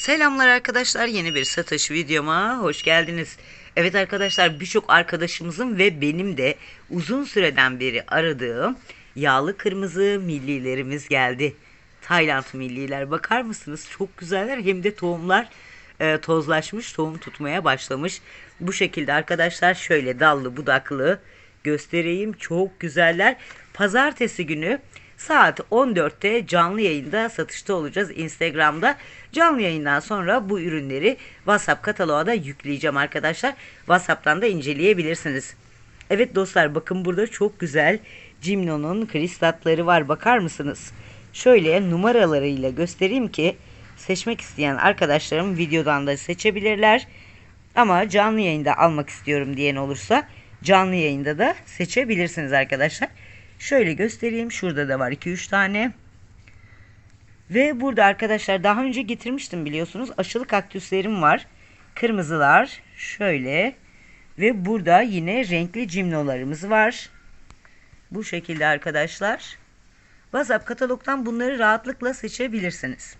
Selamlar arkadaşlar yeni bir satış videoma hoş geldiniz. Evet arkadaşlar birçok arkadaşımızın ve benim de uzun süreden beri aradığım yağlı kırmızı millilerimiz geldi. Tayland milliler bakar mısınız çok güzeller hem de tohumlar e, tozlaşmış tohum tutmaya başlamış. Bu şekilde arkadaşlar şöyle dallı budaklı göstereyim çok güzeller. Pazartesi günü Saat 14'te canlı yayında satışta olacağız Instagram'da. Canlı yayından sonra bu ürünleri WhatsApp kataloğa da yükleyeceğim arkadaşlar. WhatsApp'tan da inceleyebilirsiniz. Evet dostlar bakın burada çok güzel Cimno'nun kristatları var bakar mısınız? Şöyle numaralarıyla göstereyim ki seçmek isteyen arkadaşlarım videodan da seçebilirler. Ama canlı yayında almak istiyorum diyen olursa canlı yayında da seçebilirsiniz arkadaşlar. Şöyle göstereyim. Şurada da var 2-3 tane. Ve burada arkadaşlar daha önce getirmiştim biliyorsunuz. Aşılı kaktüslerim var. Kırmızılar. Şöyle. Ve burada yine renkli cimnolarımız var. Bu şekilde arkadaşlar. WhatsApp katalogdan bunları rahatlıkla seçebilirsiniz.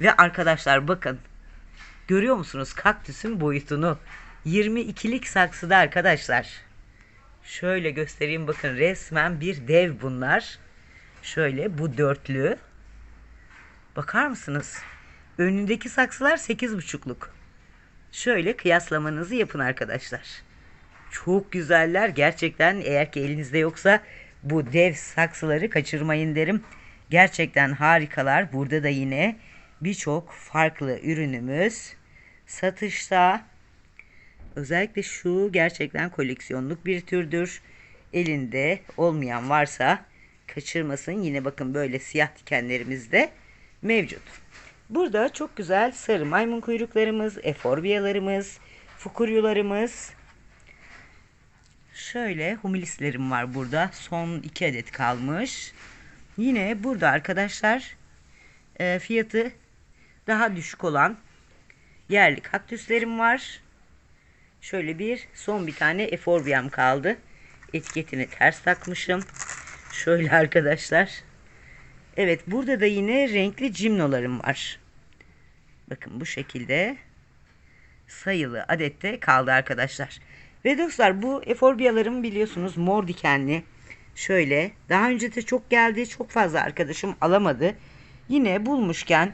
Ve arkadaşlar bakın. Görüyor musunuz kaktüsün boyutunu? 22'lik saksıda arkadaşlar. Şöyle göstereyim bakın resmen bir dev bunlar. Şöyle bu dörtlü. Bakar mısınız? Önündeki saksılar 8,5'luk. Şöyle kıyaslamanızı yapın arkadaşlar. Çok güzeller gerçekten eğer ki elinizde yoksa bu dev saksıları kaçırmayın derim. Gerçekten harikalar. Burada da yine birçok farklı ürünümüz satışta. Özellikle şu gerçekten koleksiyonluk bir türdür. Elinde olmayan varsa kaçırmasın. Yine bakın böyle siyah dikenlerimiz de mevcut. Burada çok güzel sarı maymun kuyruklarımız, eforbiyalarımız, fukuryularımız. Şöyle humilislerim var burada. Son iki adet kalmış. Yine burada arkadaşlar e, fiyatı daha düşük olan yerli kaktüslerim var. Şöyle bir son bir tane eforbiyam kaldı. Etiketini ters takmışım. Şöyle arkadaşlar. Evet burada da yine renkli cimnolarım var. Bakın bu şekilde sayılı adette kaldı arkadaşlar. Ve dostlar bu eforbiyalarım biliyorsunuz mor dikenli. Şöyle daha önce de çok geldi. Çok fazla arkadaşım alamadı. Yine bulmuşken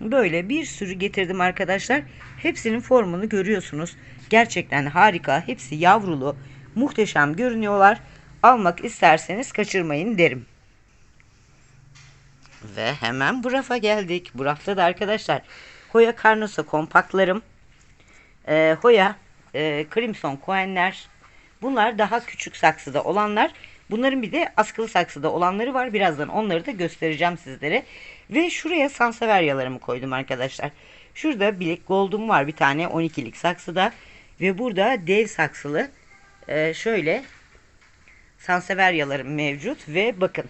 böyle bir sürü getirdim arkadaşlar. Hepsinin formunu görüyorsunuz. Gerçekten harika. Hepsi yavrulu. Muhteşem görünüyorlar. Almak isterseniz kaçırmayın derim. Ve hemen bu rafa geldik. Bu rafta da arkadaşlar Hoya Carnosa kompaktlarım. E, Hoya e, Crimson Coen'ler. Bunlar daha küçük saksıda olanlar. Bunların bir de askılı saksıda olanları var. Birazdan onları da göstereceğim sizlere. Ve şuraya Sanseveria'larımı koydum arkadaşlar. Şurada Black Gold'um var bir tane 12'lik saksıda. Ve burada dev saksılı e, şöyle Sanseveria'larım mevcut. Ve bakın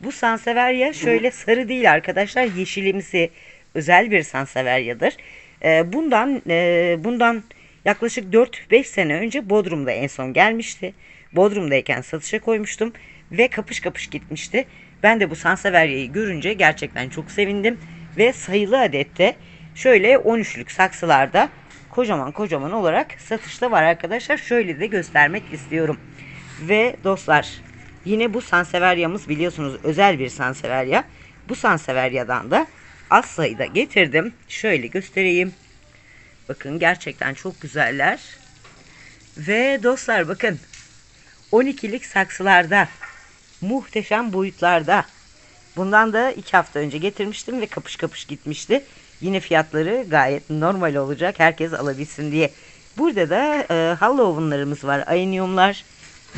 bu Sanseveria şöyle sarı değil arkadaşlar. Yeşilimsi özel bir Sanseveria'dır. E, bundan e, bundan yaklaşık 4-5 sene önce Bodrum'da en son gelmişti. Bodrum'dayken satışa koymuştum ve kapış kapış gitmişti. Ben de bu Sanseveria'yı görünce gerçekten çok sevindim ve sayılı adette şöyle 13'lük saksılarda kocaman kocaman olarak satışta var arkadaşlar. Şöyle de göstermek istiyorum. Ve dostlar yine bu Sanseveria'mız biliyorsunuz özel bir Sanseveria. Bu Sanseveria'dan da az sayıda getirdim. Şöyle göstereyim. Bakın gerçekten çok güzeller. Ve dostlar bakın 12'lik saksılarda muhteşem boyutlarda. Bundan da 2 hafta önce getirmiştim ve kapış kapış gitmişti. Yine fiyatları gayet normal olacak. Herkes alabilsin diye. Burada da e, Halloween'larımız var. Ayniumlar.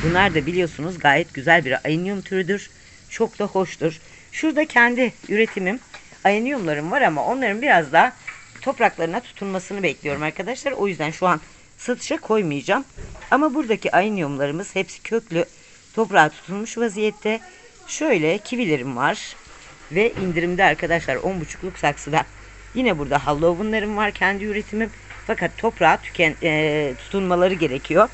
Bunlar da biliyorsunuz gayet güzel bir aynium türüdür. Çok da hoştur. Şurada kendi üretimim ayniumlarım var ama onların biraz daha topraklarına tutunmasını bekliyorum arkadaşlar. O yüzden şu an satışa koymayacağım. Ama buradaki ayniumlarımız hepsi köklü toprağa tutulmuş vaziyette. Şöyle kivilerim var. Ve indirimde arkadaşlar 10.5'luk saksıda. Yine burada Halloween'larım var kendi üretimim. Fakat toprağa tüken, e, tutunmaları gerekiyor.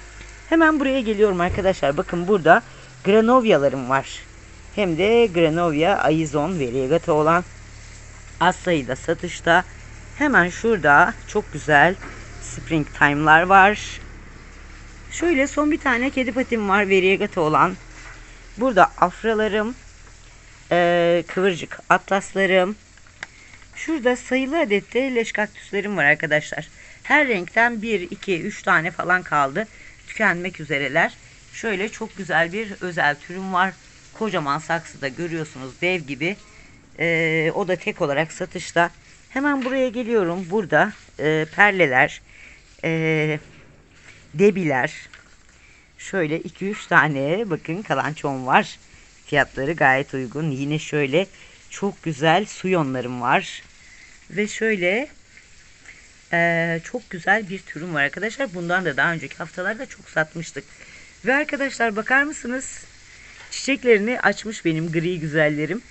Hemen buraya geliyorum arkadaşlar. Bakın burada Granovyalarım var. Hem de Granovia Aizon Variegata olan az sayıda satışta. Hemen şurada çok güzel spring time'lar var. Şöyle son bir tane kedi patim var variegata olan. Burada afralarım, eee, kıvırcık atlaslarım. Şurada sayılı adette leş kaktüslerim var arkadaşlar. Her renkten 1, 2, 3 tane falan kaldı. Tükenmek üzereler. Şöyle çok güzel bir özel türüm var. Kocaman saksıda görüyorsunuz dev gibi. Ee, o da tek olarak satışta. Hemen buraya geliyorum. Burada e, perleler, e, debiler, şöyle 2-3 tane bakın kalançon var. Fiyatları gayet uygun. Yine şöyle çok güzel suyonlarım var. Ve şöyle eee, çok güzel bir türüm var arkadaşlar. Bundan da daha önceki haftalarda çok satmıştık. Ve arkadaşlar bakar mısınız? Çiçeklerini açmış benim gri güzellerim.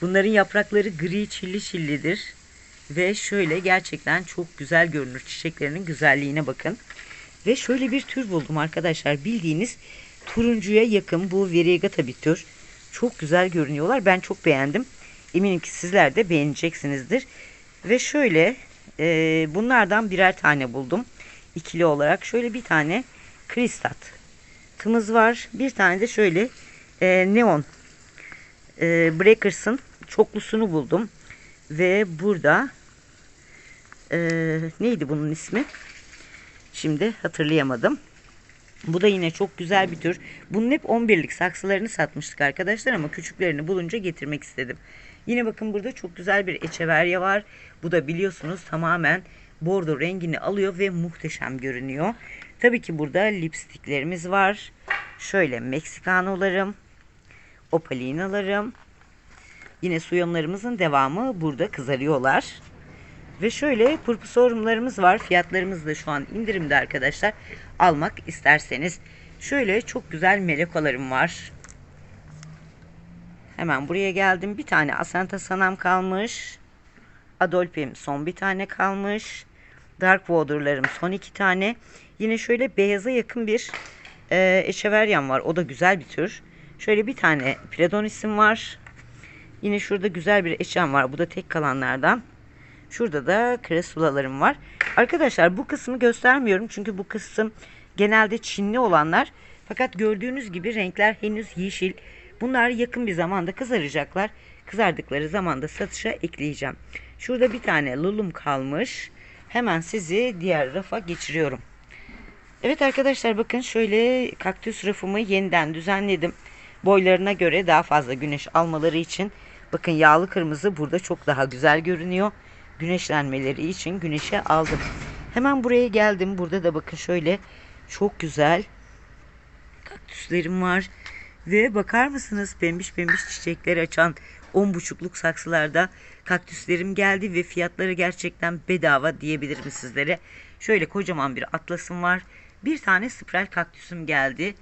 Bunların yaprakları gri çilli çillidir. Ve şöyle gerçekten çok güzel görünür. Çiçeklerinin güzelliğine bakın. Ve şöyle bir tür buldum arkadaşlar. Bildiğiniz turuncuya yakın bu variegata bir tür. Çok güzel görünüyorlar. Ben çok beğendim. Eminim ki sizler de beğeneceksinizdir. Ve şöyle e, bunlardan birer tane buldum. İkili olarak. Şöyle bir tane kristat tımız var. Bir tane de şöyle e, neon e, breakers'ın çoklusunu buldum. Ve burada e, neydi bunun ismi? Şimdi hatırlayamadım. Bu da yine çok güzel bir tür. Bunun hep 11'lik saksılarını satmıştık arkadaşlar ama küçüklerini bulunca getirmek istedim. Yine bakın burada çok güzel bir echeverya var. Bu da biliyorsunuz tamamen bordo rengini alıyor ve muhteşem görünüyor. Tabii ki burada lipstiklerimiz var. Şöyle Meksikanolarım, opalinalarım. Yine suyonlarımızın devamı burada kızarıyorlar. Ve şöyle purpusorumlarımız var. Fiyatlarımız da şu an indirimde arkadaşlar. Almak isterseniz. Şöyle çok güzel melekolarım var. Hemen buraya geldim. Bir tane Asanta Sanam kalmış. Adolpim son bir tane kalmış. Dark Water'larım son iki tane. Yine şöyle beyaza yakın bir e, Echeveryan var. O da güzel bir tür. Şöyle bir tane Pledonisim var. Yine şurada güzel bir eşyam var. Bu da tek kalanlardan. Şurada da kresulalarım var. Arkadaşlar bu kısmı göstermiyorum. Çünkü bu kısım genelde Çinli olanlar. Fakat gördüğünüz gibi renkler henüz yeşil. Bunlar yakın bir zamanda kızaracaklar. Kızardıkları zamanda satışa ekleyeceğim. Şurada bir tane lulum kalmış. Hemen sizi diğer rafa geçiriyorum. Evet arkadaşlar bakın şöyle kaktüs rafımı yeniden düzenledim. Boylarına göre daha fazla güneş almaları için bakın yağlı kırmızı burada çok daha güzel görünüyor. Güneşlenmeleri için güneşe aldım. Hemen buraya geldim. Burada da bakın şöyle çok güzel kaktüslerim var. Ve bakar mısınız pembiş pembiş çiçekler açan 10,5'luk saksılarda kaktüslerim geldi ve fiyatları gerçekten bedava diyebilirim sizlere. Şöyle kocaman bir atlasım var. Bir tane spiral kaktüsüm geldi.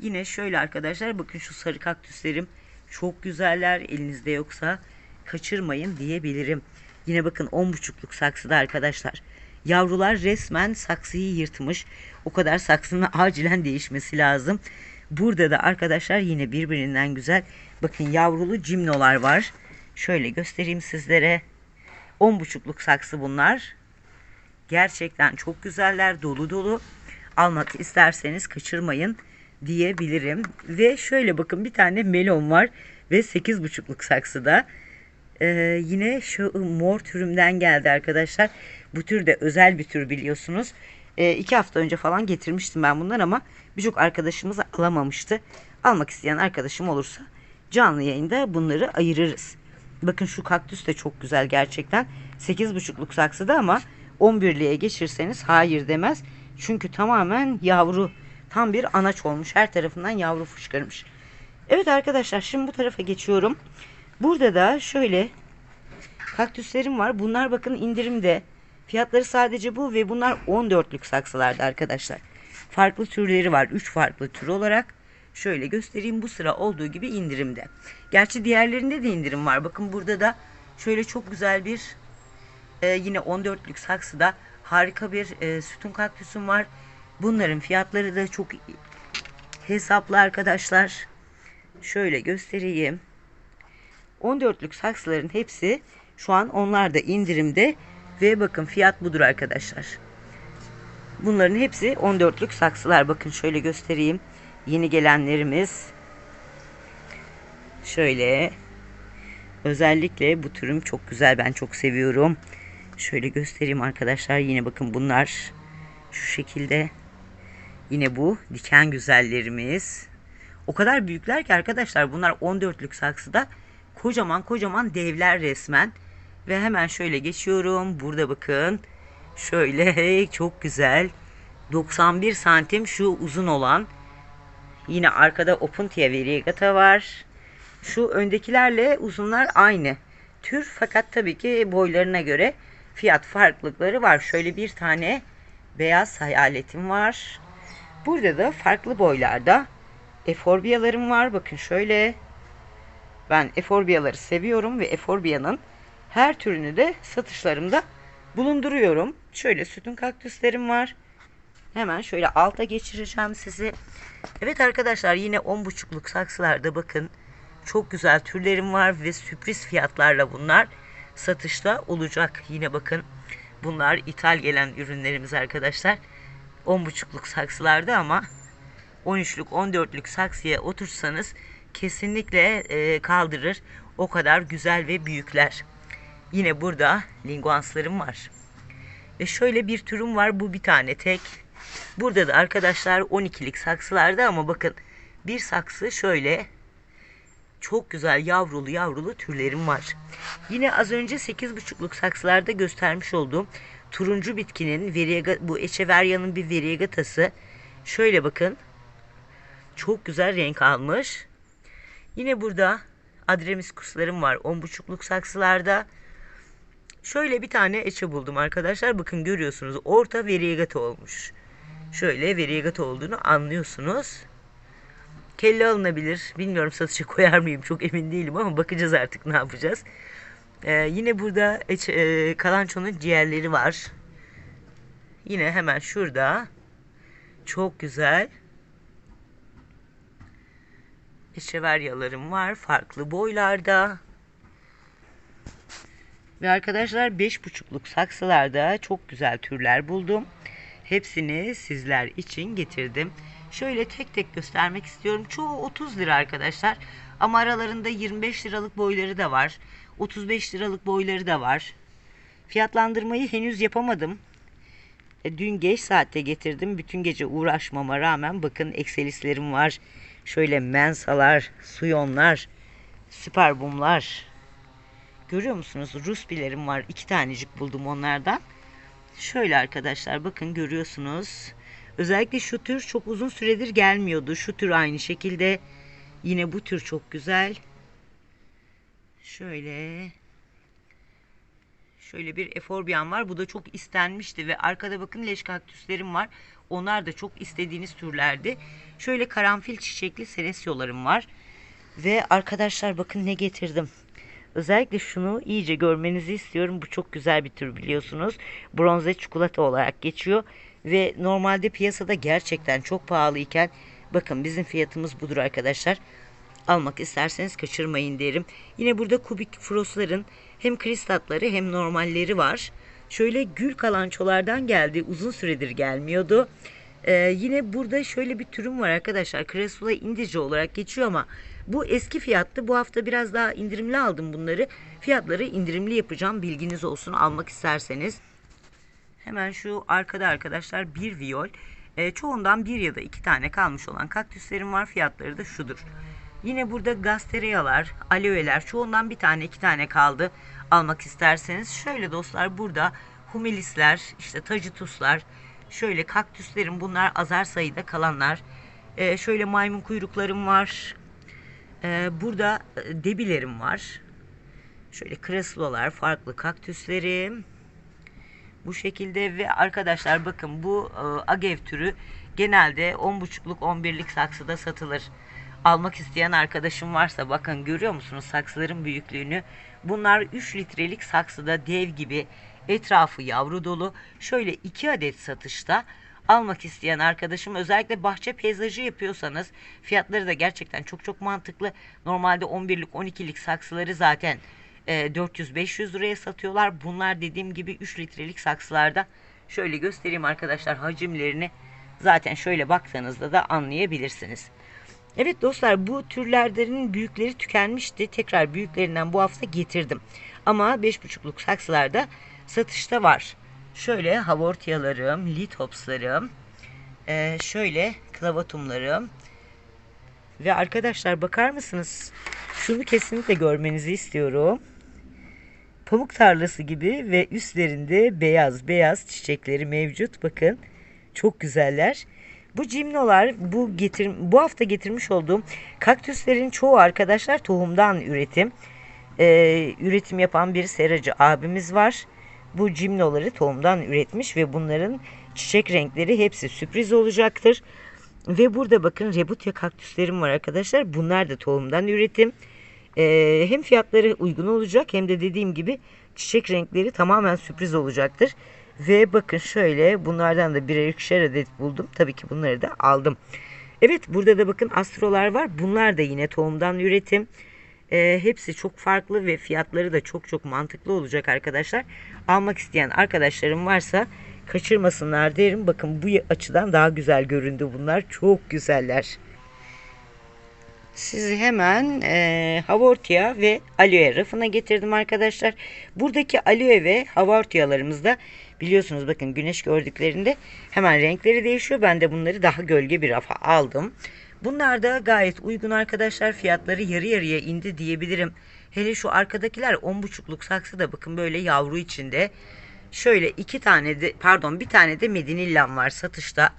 Yine şöyle arkadaşlar bakın şu sarı kaktüslerim çok güzeller. Elinizde yoksa kaçırmayın diyebilirim. Yine bakın 10,5'luk saksıda arkadaşlar. Yavrular resmen saksıyı yırtmış. O kadar saksının acilen değişmesi lazım. Burada da arkadaşlar yine birbirinden güzel. Bakın yavrulu cimnolar var. Şöyle göstereyim sizlere. 10,5'luk saksı bunlar. Gerçekten çok güzeller. Dolu dolu. Almak isterseniz kaçırmayın diyebilirim. Ve şöyle bakın bir tane melon var. Ve 8,5'luk saksıda. Ee, yine şu mor türümden geldi arkadaşlar. Bu tür de özel bir tür biliyorsunuz. Ee, iki hafta önce falan getirmiştim ben bunlar ama birçok arkadaşımız alamamıştı. Almak isteyen arkadaşım olursa canlı yayında bunları ayırırız. Bakın şu kaktüs de çok güzel gerçekten. 8,5'luk saksıda ama 11'liğe geçirseniz hayır demez. Çünkü tamamen yavru. Tam bir anaç olmuş. Her tarafından yavru fışkırmış. Evet arkadaşlar şimdi bu tarafa geçiyorum. Burada da şöyle kaktüslerim var. Bunlar bakın indirimde. Fiyatları sadece bu ve bunlar 14'lük saksılarda arkadaşlar. Farklı türleri var. 3 farklı tür olarak. Şöyle göstereyim bu sıra olduğu gibi indirimde. Gerçi diğerlerinde de indirim var. Bakın burada da şöyle çok güzel bir e, yine 14'lük saksıda harika bir e, sütun kaktüsüm var. Bunların fiyatları da çok hesaplı arkadaşlar. Şöyle göstereyim. 14'lük saksıların hepsi şu an onlar da indirimde. Ve bakın fiyat budur arkadaşlar. Bunların hepsi 14'lük saksılar. Bakın şöyle göstereyim. Yeni gelenlerimiz. Şöyle. Özellikle bu türüm çok güzel. Ben çok seviyorum. Şöyle göstereyim arkadaşlar. Yine bakın bunlar şu şekilde. Yine bu diken güzellerimiz. O kadar büyükler ki arkadaşlar bunlar 14'lük saksıda kocaman kocaman devler resmen. Ve hemen şöyle geçiyorum. Burada bakın. Şöyle çok güzel. 91 santim şu uzun olan. Yine arkada Opuntia variegata var. Şu öndekilerle uzunlar aynı tür fakat tabii ki boylarına göre fiyat farklılıkları var. Şöyle bir tane beyaz hayaletim var. Burada da farklı boylarda eforbiyalarım var. Bakın şöyle. Ben eforbiyaları seviyorum ve eforbiyanın her türünü de satışlarımda bulunduruyorum. Şöyle sütun kaktüslerim var. Hemen şöyle alta geçireceğim sizi. Evet arkadaşlar yine 10.5'luk saksılarda bakın. Çok güzel türlerim var ve sürpriz fiyatlarla bunlar satışta olacak. Yine bakın bunlar ithal gelen ürünlerimiz arkadaşlar. 10.5'luk saksılarda ama 13'lük 14'lük saksıya otursanız kesinlikle e, kaldırır. O kadar güzel ve büyükler. Yine burada linguanslarım var. Ve şöyle bir türüm var. Bu bir tane tek. Burada da arkadaşlar 12'lik saksılarda ama bakın bir saksı şöyle çok güzel yavrulu yavrulu türlerim var. Yine az önce 8,5'luk saksılarda göstermiş olduğum turuncu bitkinin veriega, bu Echeverria'nın bir variegatası. Şöyle bakın. Çok güzel renk almış. Yine burada adremiskuslarım var 10,5'luk saksılarda. Şöyle bir tane eçe buldum arkadaşlar. Bakın görüyorsunuz orta variegata olmuş. Şöyle variegata olduğunu anlıyorsunuz. Kelle alınabilir. Bilmiyorum satışa koyar mıyım çok emin değilim ama bakacağız artık ne yapacağız. Ee, yine burada eç, e, kalançonun ciğerleri var. Yine hemen şurada. Çok güzel. Echeveryalarım var. Farklı boylarda. Ve arkadaşlar 5,5'luk saksılarda çok güzel türler buldum. Hepsini sizler için getirdim. Şöyle tek tek göstermek istiyorum. Çoğu 30 lira arkadaşlar. Ama aralarında 25 liralık boyları da var. 35 liralık boyları da var. Fiyatlandırmayı henüz yapamadım. E, dün geç saatte getirdim. Bütün gece uğraşmama rağmen bakın Excelis'lerim var. Şöyle mensalar, suyonlar, süper bumlar. Görüyor musunuz? Rusbilerim var. İki tanecik buldum onlardan. Şöyle arkadaşlar bakın görüyorsunuz. Özellikle şu tür çok uzun süredir gelmiyordu. Şu tür aynı şekilde. Yine bu tür çok güzel. Şöyle. Şöyle bir eforbiyan var. Bu da çok istenmişti ve arkada bakın leş kaktüslerim var. Onlar da çok istediğiniz türlerdi. Şöyle karanfil çiçekli senesyolarım var. Ve arkadaşlar bakın ne getirdim. Özellikle şunu iyice görmenizi istiyorum. Bu çok güzel bir tür biliyorsunuz. Bronze çikolata olarak geçiyor. Ve normalde piyasada gerçekten çok pahalı iken bakın bizim fiyatımız budur arkadaşlar. Almak isterseniz kaçırmayın derim. Yine burada kubik frostların hem kristatları hem normalleri var. Şöyle gül kalançolardan geldi. Uzun süredir gelmiyordu. Ee, yine burada şöyle bir türüm var arkadaşlar. Cresula indice olarak geçiyor ama bu eski fiyattı. Bu hafta biraz daha indirimli aldım bunları. Fiyatları indirimli yapacağım. Bilginiz olsun almak isterseniz. Hemen şu arkada arkadaşlar bir viyol. E, çoğundan bir ya da iki tane kalmış olan kaktüslerim var. Fiyatları da şudur. Yine burada gastereyalar, aloeler çoğundan bir tane iki tane kaldı. Almak isterseniz şöyle dostlar burada humilisler, işte tacituslar, şöyle kaktüslerim bunlar azar sayıda kalanlar. E, şöyle maymun kuyruklarım var. E, burada debilerim var. Şöyle kreslolar, farklı kaktüslerim. Bu şekilde ve arkadaşlar bakın bu e, agev türü genelde 10.5'luk 11'lik saksıda satılır. Almak isteyen arkadaşım varsa bakın görüyor musunuz saksıların büyüklüğünü? Bunlar 3 litrelik saksıda dev gibi etrafı yavru dolu. Şöyle 2 adet satışta almak isteyen arkadaşım özellikle bahçe peyzajı yapıyorsanız fiyatları da gerçekten çok çok mantıklı. Normalde 11'lik 12'lik saksıları zaten e, 400-500 liraya satıyorlar. Bunlar dediğim gibi 3 litrelik saksılarda. Şöyle göstereyim arkadaşlar hacimlerini. Zaten şöyle baktığınızda da anlayabilirsiniz. Evet dostlar bu türlerden büyükleri tükenmişti. Tekrar büyüklerinden bu hafta getirdim. Ama 5,5'luk saksılarda satışta var. Şöyle havortiyalarım, litopslarım, ee, şöyle klavatumlarım ve arkadaşlar bakar mısınız? Şunu kesinlikle görmenizi istiyorum. Pamuk tarlası gibi ve üstlerinde beyaz beyaz çiçekleri mevcut. Bakın çok güzeller. Bu cimnolar bu getir bu hafta getirmiş olduğum kaktüslerin çoğu arkadaşlar tohumdan üretim. Ee, üretim yapan bir seracı abimiz var. Bu cimnoları tohumdan üretmiş ve bunların çiçek renkleri hepsi sürpriz olacaktır. Ve burada bakın rebutya kaktüslerim var arkadaşlar. Bunlar da tohumdan üretim. Ee, hem fiyatları uygun olacak hem de dediğim gibi çiçek renkleri tamamen sürpriz olacaktır. Ve bakın şöyle bunlardan da birer ikişer adet buldum. Tabii ki bunları da aldım. Evet burada da bakın astrolar var. Bunlar da yine tohumdan üretim. Ee, hepsi çok farklı ve fiyatları da çok çok mantıklı olacak arkadaşlar. Almak isteyen arkadaşlarım varsa kaçırmasınlar derim. Bakın bu açıdan daha güzel göründü bunlar. Çok güzeller. Sizi hemen e, havortia ve aloe rafına getirdim arkadaşlar. Buradaki aloe ve havortialarımızda biliyorsunuz bakın güneş gördüklerinde hemen renkleri değişiyor. Ben de bunları daha gölge bir rafa aldım. Bunlar da gayet uygun arkadaşlar. Fiyatları yarı yarıya indi diyebilirim. Hele şu arkadakiler 10,5'luk saksı da bakın böyle yavru içinde. Şöyle iki tane de pardon bir tane de Medinillam var satışta.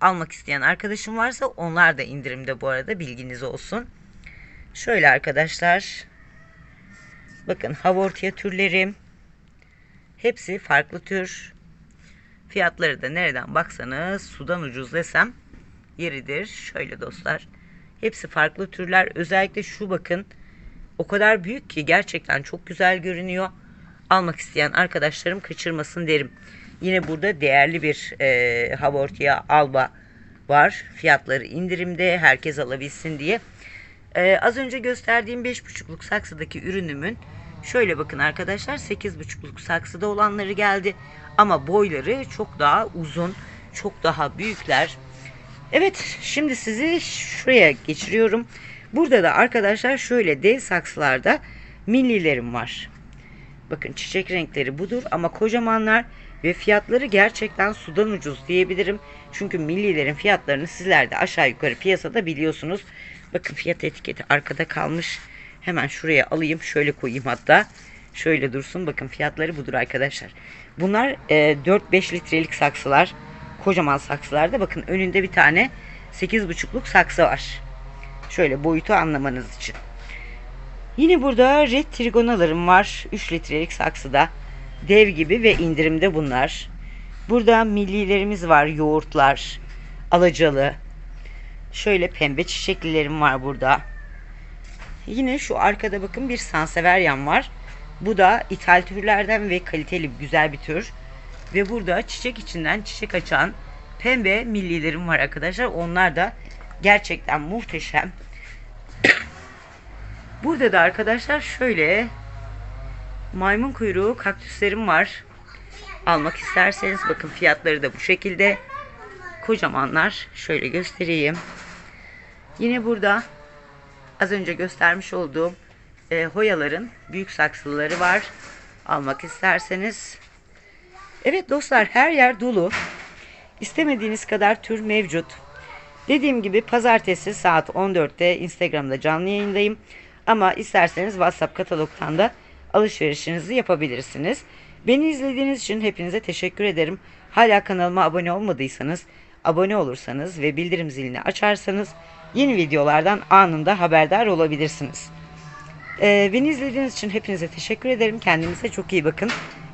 Almak isteyen arkadaşım varsa onlar da indirimde bu arada bilginiz olsun. Şöyle arkadaşlar. Bakın havortia türlerim. Hepsi farklı tür. Fiyatları da nereden baksanız sudan ucuz desem yeridir. Şöyle dostlar. Hepsi farklı türler. Özellikle şu bakın. O kadar büyük ki gerçekten çok güzel görünüyor. Almak isteyen arkadaşlarım kaçırmasın derim. Yine burada değerli bir e, Havortia Alba var. Fiyatları indirimde herkes alabilsin diye. E, az önce gösterdiğim 5,5'luk saksıdaki ürünümün şöyle bakın arkadaşlar 8,5'luk saksıda olanları geldi. Ama boyları çok daha uzun, çok daha büyükler. Evet şimdi sizi şuraya geçiriyorum. Burada da arkadaşlar şöyle dev saksılarda millilerim var. Bakın çiçek renkleri budur ama kocamanlar ve fiyatları gerçekten sudan ucuz diyebilirim. Çünkü millilerin fiyatlarını sizler de aşağı yukarı piyasada biliyorsunuz. Bakın fiyat etiketi arkada kalmış. Hemen şuraya alayım. Şöyle koyayım hatta. Şöyle dursun. Bakın fiyatları budur arkadaşlar. Bunlar e, 4-5 litrelik saksılar. Kocaman saksılarda. Bakın önünde bir tane 8,5'luk saksı var. Şöyle boyutu anlamanız için. Yine burada red trigonalarım var. 3 litrelik saksıda. Dev gibi ve indirimde bunlar. Burada millilerimiz var. Yoğurtlar. Alacalı. Şöyle pembe çiçeklilerim var burada. Yine şu arkada bakın bir Sanseverian var. Bu da ithal türlerden ve kaliteli güzel bir tür. Ve burada çiçek içinden çiçek açan pembe millilerim var arkadaşlar. Onlar da gerçekten muhteşem. Burada da arkadaşlar şöyle maymun kuyruğu kaktüslerim var. Almak isterseniz bakın fiyatları da bu şekilde. Kocamanlar. Şöyle göstereyim. Yine burada az önce göstermiş olduğum e, hoyaların büyük saksıları var. Almak isterseniz. Evet dostlar her yer dolu. İstemediğiniz kadar tür mevcut. Dediğim gibi pazartesi saat 14'te Instagram'da canlı yayındayım. Ama isterseniz WhatsApp katalogdan da alışverişinizi yapabilirsiniz. Beni izlediğiniz için hepinize teşekkür ederim. Hala kanalıma abone olmadıysanız, abone olursanız ve bildirim zilini açarsanız yeni videolardan anında haberdar olabilirsiniz. Ee, beni izlediğiniz için hepinize teşekkür ederim. Kendinize çok iyi bakın.